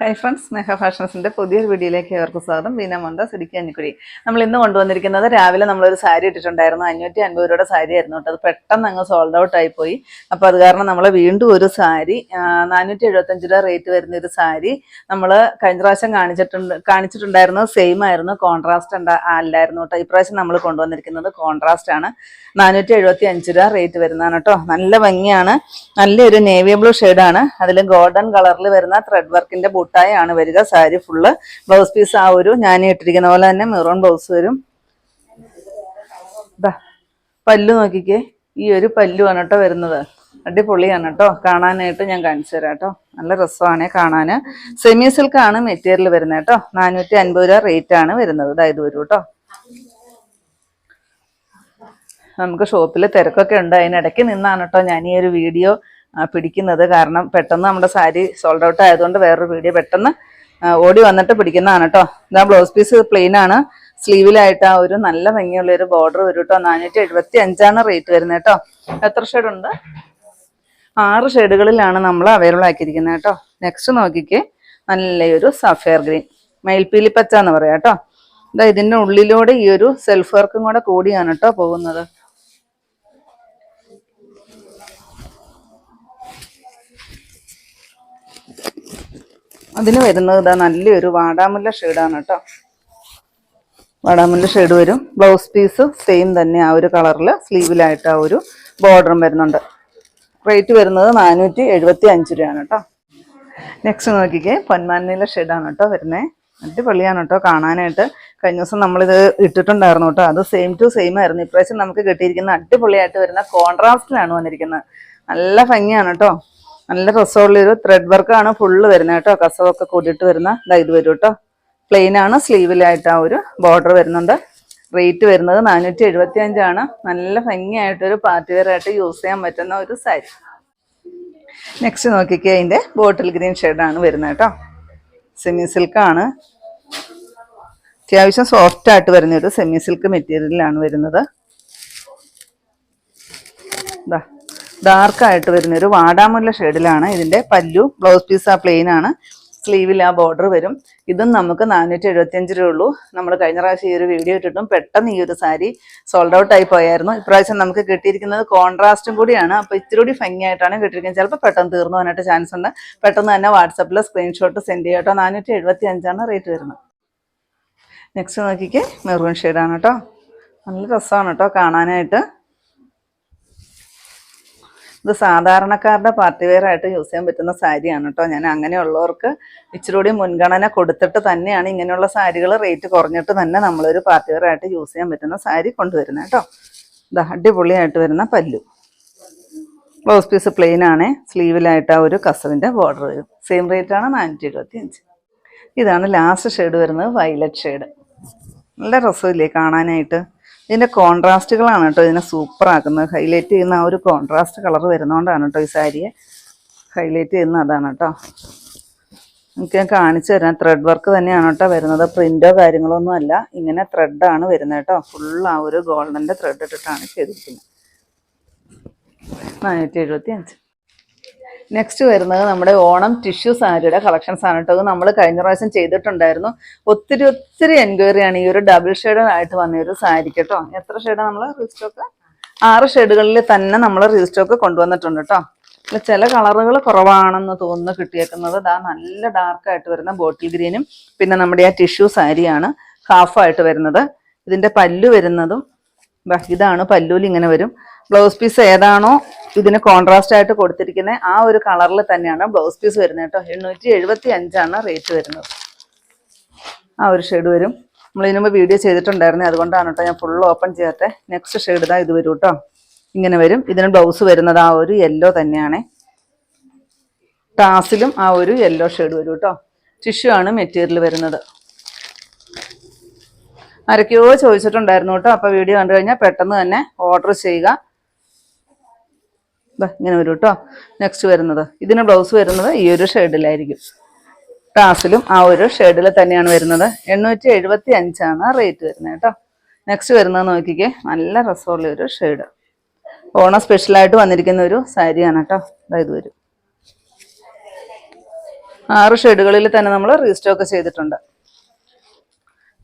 Hi friends സ്നേഹ ഫാഷൻസിന്റെ പുതിയൊരു വീഡിയോയിലേക്ക് ഏവർക്കും സ്വാഗതം. ബീന മോന്ത സിടിക്കി അഞ്ഞിക്കുഴി. നമ്മൾ ഇന്ന് കൊണ്ടുവന്നിരിക്കുന്നത് രാവിലെ നമ്മളൊരു സാരി ഇട്ടിട്ടുണ്ടായിരുന്നു. അഞ്ഞൂറ്റി അൻപത് രൂപയുടെ സാരി ആയിരുന്നു കേട്ടോ. അത് പെട്ടെന്ന് അങ്ങ് സോൾഡ് ഔട്ട് ആയി പോയി അപ്പോൾ അത് കാരണം നമ്മൾ വീണ്ടും ഒരു സാരി നാനൂറ്റി എഴുപത്തഞ്ച് രൂപ റേറ്റ് വരുന്ന ഒരു സാരി നമ്മൾ കഴിഞ്ഞ പ്രാവശ്യം കാണിച്ചിട്ടുണ്ട് കാണിച്ചിട്ടുണ്ടായിരുന്നു. സെയിം ആയിരുന്നു. കോൺട്രാസ്റ്റ് അല്ലായിരുന്നു കേട്ടോ. ഇപ്രാവശ്യം നമ്മൾ കൊണ്ടുവന്നിരിക്കുന്നത് കോൺട്രാസ്റ്റ് ആണ്. നാനൂറ്റി എഴുപത്തി അഞ്ച് രൂപ റേറ്റ് വരുന്നതാണ് കേട്ടോ. നല്ല ഭംഗിയാണ്. നല്ലൊരു നേവി ബ്ലൂ ഷെയ്ഡാണ് അതിൽ ഗോൾഡൻ കളറിൽ വരുന്ന ത്രെഡ് വർക്കിന്റെ ബുട്ടായാണ് വരിക. സാരി ഫുള്ള് ബ്ലൗസ് പീസ് ആ ഒരു ഞാൻ ഇട്ടിരിക്കുന്ന പോലെ തന്നെ മെറൂൺ ബ്ലൗസ് വരും. പല്ലു നോക്കിക്കേ. ഈ ഒരു പല്ലുമാണ് കേട്ടോ വരുന്നത്. അടിപൊളിയാണ് കേട്ടോ. കാണാനായിട്ട് ഞാൻ കാണിച്ചു തരാം കേട്ടോ. നല്ല രസമാണ് കാണാൻ സെമി സിൽക്കാണ് മെറ്റീരിയൽ വരുന്നത് കേട്ടോ. നാനൂറ്റി അൻപത് രൂപ റേറ്റ് ആണ് വരുന്നത്. ഇതായത് വരും കേട്ടോ. നമുക്ക് ഷോപ്പിൽ തിരക്കൊക്കെ ഉണ്ട്. അതിനിടയ്ക്ക് നിന്നാണ് കേട്ടോ ഞാൻ ഈ ഒരു വീഡിയോ പിടിക്കുന്നത്. കാരണം പെട്ടെന്ന് നമ്മുടെ സാരി സോൾഡ് ഔട്ട് ആയതുകൊണ്ട് വേറൊരു വീഡിയോ പെട്ടെന്ന് ഓടി വന്നിട്ട് പിടിക്കുന്നതാണ് കേട്ടോ ഇതാ ബ്ലൗസ് പീസ് പ്ലെയിൻ ആണ്. സ്ലീവിലായിട്ട് ആ ഒരു നല്ല ഭംഗിയുള്ള ഒരു ബോർഡർ വരും കേട്ടോ നാനൂറ്റി എഴുപത്തി അഞ്ചാണ് റേറ്റ് വരുന്നത് കേട്ടോ എത്ര ഷെയ്ഡ് ഉണ്ട്? ആറ് ഷെയ്ഡുകളിലാണ് നമ്മൾ അവൈലബിൾ ആക്കിയിരിക്കുന്നത് കേട്ടോ നെക്സ്റ്റ് നോക്കിക്കേ. നല്ലൊരു സഫയർ ഗ്രീൻ മയിൽപ്പീലി പച്ച എന്ന് പറയാം കേട്ടോ ഇതാ ഇതിന്റെ ഉള്ളിലൂടെ ഈ ഒരു സെൽഫ് വർക്കും കൂടെ കൂടിയാണ് കേട്ടോ പോകുന്നത്. അതിന് വരുന്നത് ഇതാ നല്ലൊരു വാടാമുല്ല ഷെയ്ഡാണ് കേട്ടോ. വാടാമുല്ല ഷെയ്ഡ് വരും. ബ്ലൗസ് പീസ് സെയിം തന്നെ ആ ഒരു കളറിൽ സ്ലീവിലായിട്ട് ആ ഒരു ബോർഡറും വരുന്നുണ്ട്. റേറ്റ് വരുന്നത് നാനൂറ്റി എഴുപത്തി അഞ്ച് രൂപയാണ് കേട്ടോ. നെക്സ്റ്റ് നോക്കിക്കേ പൊന്മാനയിലെ ഷെയ്ഡാണ് കേട്ടോ വരുന്നത് അടിപൊളിയാണ് കേട്ടോ കാണാനായിട്ട്. കഴിഞ്ഞ ദിവസം നമ്മളിത് ഇട്ടിട്ടുണ്ടായിരുന്നു കേട്ടോ. അത് സെയിം ടു സെയിം ആയിരുന്നു. ഇപ്രാവശ്യം നമുക്ക് കിട്ടിയിരിക്കുന്ന അടിപൊളിയായിട്ട് വരുന്ന കോൺട്രാസ്റ്റിലാണ് വന്നിരിക്കുന്നത്. നല്ല ഭംഗിയാണ് കേട്ടോ. നല്ല രസമുള്ളൊരു ത്രെഡ് വർക്കാണ് ഫുള്ള് വരുന്നത് കേട്ടോ. കസവൊക്കെ കൂടിയിട്ട് വരുന്ന ഇത് വരും കേട്ടോ. പ്ലെയിൻ ആണ് സ്ലീവിലായിട്ട് ആ ഒരു ബോർഡർ വരുന്നുണ്ട്. റേറ്റ് വരുന്നത് നാനൂറ്റി എഴുപത്തി അഞ്ചാണ് നല്ല ഭംഗിയായിട്ടൊരു പാർട്ടി വെയർ ആയിട്ട് യൂസ് ചെയ്യാൻ പറ്റുന്ന ഒരു സാരി. നെക്സ്റ്റ് നോക്കിക്കേ അതിന്റെ ബോട്ടിൽ ഗ്രീൻ ഷെയ്ഡാണ് വരുന്നത് കേട്ടോ. സെമി സിൽക്കാണ് അത്യാവശ്യം സോഫ്റ്റ് ആയിട്ട് വരുന്ന ഒരു സെമി സിൽക്ക് മെറ്റീരിയലാണ് വരുന്നത്. ഡാർക്കായിട്ട് വരുന്ന ഒരു വാടാമുല്ല ഷെയ്ഡിലാണ്. ഇതിന്റെ പല്ലു ബ്ലൗസ് പീസ് ആ പ്ലെയിൻ ആണ്. സ്ലീവിൽ ആ ബോർഡർ വരും. ഇതും നമുക്ക് നാനൂറ്റി എഴുപത്തിയഞ്ച് രൂപ ഉള്ളൂ നമ്മൾ കഴിഞ്ഞ പ്രാവശ്യം ഈ ഒരു വീഡിയോ ഇട്ടിട്ടും പെട്ടെന്ന് ഈ ഒരു സാരി സോൾഡ് ഔട്ട് ആയി പോയായിരുന്നു. ഇപ്രാവശ്യം നമുക്ക് കിട്ടിയിരിക്കുന്നത് കോൺട്രാസ്റ്റും കൂടിയാണ്. അപ്പോൾ ഇത്തിരി കൂടി ഭംഗിയായിട്ടാണ് കിട്ടിയിരിക്കുന്നത്. ചിലപ്പോൾ പെട്ടെന്ന് തീർന്നു പോകാനായിട്ട് ചാൻസ് ഉണ്ട്. പെട്ടെന്ന് തന്നെ വാട്സപ്പിൽ സ്ക്രീൻഷോട്ട് സെൻഡ് ചെയ്യാട്ടോ നാനൂറ്റി എഴുപത്തി അഞ്ചാണ് റേറ്റ് വരുന്നത്. നെക്സ്റ്റ് നോക്കിക്കേ. മെറൂൺ ഷെയ്ഡാണ് കേട്ടോ. നല്ല രസമാണ് കേട്ടോ കാണാനായിട്ട്. ഇത് സാധാരണക്കാരുടെ പാർട്ടി വെയർ ആയിട്ട് യൂസ് ചെയ്യാൻ പറ്റുന്ന സാരിയാണ് കേട്ടോ ഞാൻ അങ്ങനെയുള്ളവർക്ക് ഇച്ചിരി കൂടി മുൻഗണന കൊടുത്തിട്ട് തന്നെയാണ് ഇങ്ങനെയുള്ള സാരികൾ റേറ്റ് കുറഞ്ഞിട്ട് തന്നെ നമ്മളൊരു പാർട്ടി വെയർ ആയിട്ട് യൂസ് ചെയ്യാൻ പറ്റുന്ന സാരി കൊണ്ടുവരുന്നത് കേട്ടോ ഇത് അടിപൊളിയായിട്ട് വരുന്ന പല്ലു. ബ്ലൗസ് പീസ് പ്ലെയിൻ ആണ്. സ്ലീവിലായിട്ട് ആ ഒരു കസവിന്റെ ബോർഡർ വരും. സെയിം റേറ്റ് ആണ് നാനൂറ്റി എഴുപത്തി അഞ്ച് ഇതാണ് ലാസ്റ്റ് ഷെയ്ഡ് വരുന്നത് വയലറ്റ് ഷെയ്ഡ് നല്ല രസമില്ലേ കാണാനായിട്ട്? ഇതിന്റെ കോൺട്രാസ്റ്റുകളാണ് കേട്ടോ ഇതിനെ സൂപ്പർ ആക്കുന്നത്. ഹൈലൈറ്റ് ചെയ്യുന്ന ആ ഒരു കോൺട്രാസ്റ്റ് കളർ വരുന്നതുകൊണ്ടാണ് കേട്ടോ ഈ സാരിയെ ഹൈലൈറ്റ് ചെയ്യുന്ന അതാണ് കേട്ടോ. എനിക്ക് ഞാൻ കാണിച്ചു തരാം. ത്രെഡ് വർക്ക് തന്നെയാണ് കേട്ടോ വരുന്നത്. പ്രിന്റോ കാര്യങ്ങളോ ഒന്നും അല്ല. ഇങ്ങനെ ത്രെഡാണ് വരുന്നത് കേട്ടോ. ഫുൾ ആ ഒരു ഗോൾഡന്റെ ത്രെഡ് ഇട്ടിട്ടാണ് ചെയ്തിരിക്കുന്നത്. നാനൂറ്റി എഴുപത്തി അഞ്ച് നെക്സ്റ്റ് വരുന്നത് നമ്മുടെ ഓണം ടിഷ്യൂ സാരിയുടെ കളക്ഷൻസ് ആണ് കേട്ടോ. നമ്മൾ കഴിഞ്ഞ പ്രാവശ്യം ചെയ്തിട്ടുണ്ടായിരുന്നു. ഒത്തിരി ഒത്തിരി എൻക്വയറി ആണ്. ഈ ഒരു ഡബിൾ ഷെയ്ഡ് ആയിട്ട് വന്ന ഒരു സാരി കേട്ടോ. എത്ര ഷെയ്ഡാണ് നമ്മൾ റീസ്റ്റോക്ക് ആറ് ഷെയ്ഡുകളിൽ തന്നെ നമ്മൾ റീസ്റ്റോക്ക് കൊണ്ടുവന്നിട്ടുണ്ട് കേട്ടോ. ചില കളറുകൾ കുറവാണെന്ന് തോന്നുന്നു കിട്ടിയേക്കുന്നത്. ദാ നല്ല ഡാർക്കായിട്ട് വരുന്ന ബോട്ടിൽ ഗ്രീനും പിന്നെ നമ്മുടെ ആ ടിഷ്യൂ സാരിയാണ് ഹാഫായിട്ട് വരുന്നത്. ഇതിന്റെ പല്ലു വരുന്നതും ഇതാണ് പല്ലൂൽ ഇങ്ങനെ വരും. ബ്ലൗസ് പീസ് ഏതാണോ ഇതിന് കോൺട്രാസ്റ്റ് ആയിട്ട് കൊടുത്തിരിക്കുന്ന ആ ഒരു കളറിൽ തന്നെയാണ് ബ്ലൗസ് പീസ് വരുന്നത് കേട്ടോ. എണ്ണൂറ്റി എഴുപത്തി അഞ്ചാണ് റേറ്റ് വരുന്നത്. ആ ഒരു ഷെയ്ഡ് വരും. നമ്മൾ ഇതിനു മുമ്പ് വീഡിയോ ചെയ്തിട്ടുണ്ടായിരുന്നേ. അതുകൊണ്ടാണ് കേട്ടോ ഞാൻ ഫുൾ ഓപ്പൺ ചെയ്യാത്ത. നെക്സ്റ്റ് ഷെയ്ഡ് ഇതാ ഇത് വരും കേട്ടോ. ഇങ്ങനെ വരും. ഇതിന് ബ്ലൗസ് വരുന്നത് ആ ഒരു യെല്ലോ തന്നെയാണ്. ടാസിലും ആ ഒരു യെല്ലോ ഷെയ്ഡ് വരും കേട്ടോ. ടിഷ്യൂ ആണ് മെറ്റീരിയൽ വരുന്നത്. ആരൊക്കെയോ ചോദിച്ചിട്ടുണ്ടായിരുന്നു കേട്ടോ. അപ്പോൾ വീഡിയോ കണ്ടു കഴിഞ്ഞാൽ പെട്ടെന്ന് തന്നെ ഓർഡർ ചെയ്യുക. ഇങ്ങനെ വരും കേട്ടോ നെക്സ്റ്റ് വരുന്നത്. ഇതിന് ബ്ലൗസ് വരുന്നത് ഈ ഒരു ഷെയ്ഡിലായിരിക്കും ടാസിലും ആ ഒരു ഷെയ്ഡിൽ തന്നെയാണ് വരുന്നത്. എണ്ണൂറ്റി എഴുപത്തി അഞ്ചാണ് റേറ്റ് വരുന്നത് കേട്ടോ. നെക്സ്റ്റ് വരുന്നത് നോക്കിക്കേ. നല്ല രസമുള്ള ഒരു ഷെയ്ഡ് ഓണം സ്പെഷ്യലായിട്ട് വന്നിരിക്കുന്ന ഒരു സാരിയാണ് കേട്ടോ. അതായത് വരും. ആറ് ഷെയ്ഡുകളിൽ തന്നെ നമ്മൾ റീസ്റ്റോക്ക് ചെയ്തിട്ടുണ്ട്.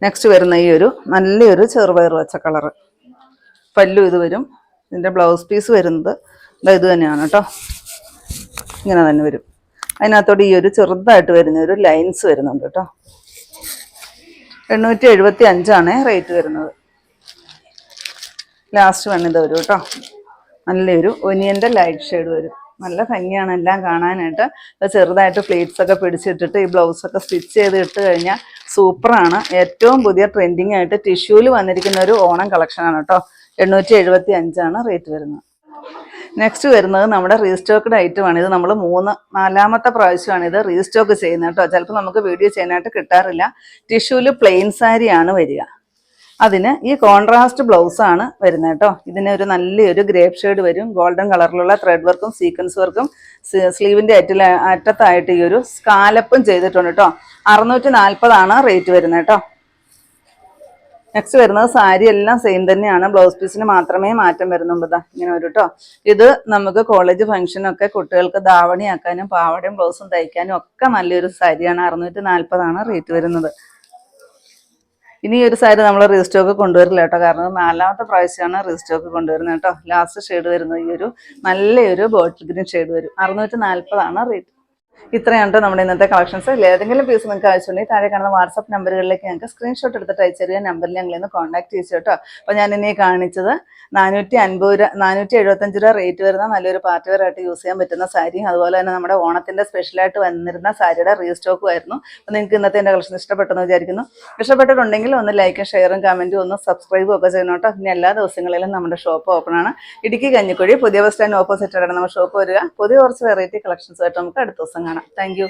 നെക്സ്റ്റ് വരുന്ന ഈ ഒരു നല്ലൊരു ചെറുപയർ വെച്ച കളറ് പല്ലു ഇത് വരും. ഇതിന്റെ ബ്ലൗസ് പീസ് വരുന്നത് ഇത് തന്നെയാണ് കേട്ടോ. ഇങ്ങനെ തന്നെ വരും. അതിനകത്തോട് ഈ ഒരു ചെറുതായിട്ട് വരുന്ന ഒരു ലൈൻസ് വരുന്നുണ്ട് കേട്ടോ. എണ്ണൂറ്റി എഴുപത്തി അഞ്ചാണ് റേറ്റ് വരുന്നത് ലാസ്റ്റ് വണ്ണിത് വരും കേട്ടോ. നല്ലൊരു ഒനിയന്റെ ലൈറ്റ് ഷെയ്ഡ് വരും. നല്ല ഭംഗിയാണ് എല്ലാം കാണാനായിട്ട്. ചെറുതായിട്ട് പ്ലേറ്റ്സ് ഒക്കെ പിടിച്ചിട്ടിട്ട് ഈ ബ്ലൗസ് ഒക്കെ സ്റ്റിച്ച് ചെയ്ത് ഇട്ട് കഴിഞ്ഞാൽ സൂപ്പറാണ് ഏറ്റവും പുതിയ ട്രെൻഡിങ് ആയിട്ട് ടിഷ്യൂൽ വന്നിരിക്കുന്ന ഒരു ഓണം കളക്ഷനാണ് കേട്ടോ. എണ്ണൂറ്റി എഴുപത്തി അഞ്ചാണ് റേറ്റ് വരുന്നത്. നെക്സ്റ്റ് വരുന്നത് നമ്മുടെ റീസ്റ്റോക്ക്ഡ് ആണ്. ഇത് നമ്മൾ മൂന്ന് നാലാമത്തെ പ്രാവശ്യമാണ് ഇത് റീസ്റ്റോക്ക് ചെയ്യുന്നത് കേട്ടോ. ചിലപ്പോൾ നമുക്ക് വീഡിയോ ചെയ്യാനായിട്ട് കിട്ടാറില്ല. ടിഷ്യൂൽ പ്ലെയിൻ സാരിയാണ് വരിക. അതിന് ഈ കോൺട്രാസ്റ്റ് ബ്ലൗസ് ആണ് വരുന്നത് കേട്ടോ. ഇതിന് ഒരു നല്ലൊരു ഗ്രേപ്പ് ഷെയ്ഡ് വരും. ഗോൾഡൻ കളറിലുള്ള ത്രെഡ് വർക്കും സീക്വൻസ് വർക്കും സ്ലീവിന്റെ അറ്റിൽ അറ്റത്തായിട്ട് ഈ ഒരു സ്കാലപ്പും ചെയ്തിട്ടുണ്ട് കേട്ടോ. അറുന്നൂറ്റി നാൽപ്പതാണ് റേറ്റ് വരുന്നത് കേട്ടോ. നെക്സ്റ്റ് വരുന്നത് സാരി എല്ലാം സെയിം തന്നെയാണ്. ബ്ലൗസ് പീസിന് മാത്രമേ മാറ്റം വരുന്നുള്ളൂ. ഇങ്ങനെ ഒരു കേട്ടോ ഇത് നമുക്ക് കോളേജ് ഫംഗ്ഷനൊക്കെ കുട്ടികൾക്ക് ധാവണിയാക്കാനും പാവടയും ബ്ലൗസും തയ്ക്കാനും ഒക്കെ നല്ലൊരു സാരിയാണ്. അറുന്നൂറ്റി നാൽപ്പതാണ് റേറ്റ് വരുന്നത്. ഇനി ഒരു സാരി നമ്മൾ റീസ്റ്റോക്ക് കൊണ്ടുവരില്ല കേട്ടോ കാരണം നാലാമത്തെ പ്രാവശ്യമാണ് റീസ്റ്റോക്ക് കൊണ്ടുവരുന്നത് കേട്ടോ ലാസ്റ്റ് ഷെയ്ഡ് വരുന്നത് ഈ ഒരു നല്ലൊരു ബോട്ടിൽ ഗ്രീൻ ഷെയ്ഡ് വരും. അറുന്നൂറ്റി നാൽപ്പതാണ് റേറ്റ് ഇത്രയാണ് നമ്മുടെ ഇന്നത്തെ കളക്ഷൻസ് ഏതെങ്കിലും പീസ് നിങ്ങൾക്ക് ആവശ്യമുണ്ടെങ്കിൽ താഴെ കാണുന്ന വാട്സപ്പ് നമ്പറുകളിലേക്ക് ഞങ്ങൾക്ക് സ്ക്രീൻഷോട്ട് എടുത്തിട്ട് അയച്ചു തരിക. നമ്പറിൽ ഞങ്ങൾ ഇന്ന് കോൺടാക്ട് ചെയ്തു കേട്ടോ. അപ്പോൾ ഞാൻ ഇനി കാണിച്ചത് നാനൂറ്റി അൻപത് രൂപ നാനൂറ്റി എഴുപത്തഞ്ച് രൂപ റേറ്റ് വരുന്ന നല്ലൊരു പാർട്ടി വെയർ ആയിട്ട് യൂസ് ചെയ്യാൻ പറ്റുന്ന സാരിയും അതുപോലെ തന്നെ നമ്മുടെ ഓണത്തിന്റെ സ്പെഷ്യലായിട്ട് വന്നിരുന്ന സാരിയുടെ റീസ്റ്റോക്കും ആയിരുന്നു. അപ്പോൾ നിങ്ങൾക്ക് ഇന്നത്തെ എന്റെ കളക്ഷൻ ഇഷ്ടപ്പെട്ടെന്ന് വിചാരിക്കുന്നു. ഇഷ്ടപ്പെട്ടിട്ടുണ്ടെങ്കിൽ ഒന്ന് ലൈക്കും ഷെയറും കമന്റും ഒന്ന് സബ്സ്ക്രൈബും ഒക്കെ ചെയ്യണം കേട്ടോ. ഇനി എല്ലാ ദിവസങ്ങളിലും നമ്മുടെ ഷോപ്പ് ഓപ്പൺ ആണ്. ഇടുക്കി കഞ്ഞിക്കുഴി പുതിയ ബസ് സ്റ്റാൻഡ് ഓപ്പോസിറ്റ് ആണ് നമ്മുടെ ഷോപ്പ് വരിക. പുതിയ കുറച്ച് വെറൈറ്റി കളക്ഷൻസ് ആയിട്ട് നമുക്ക് അടുത്ത ദിവസം കാണാം. താങ്ക്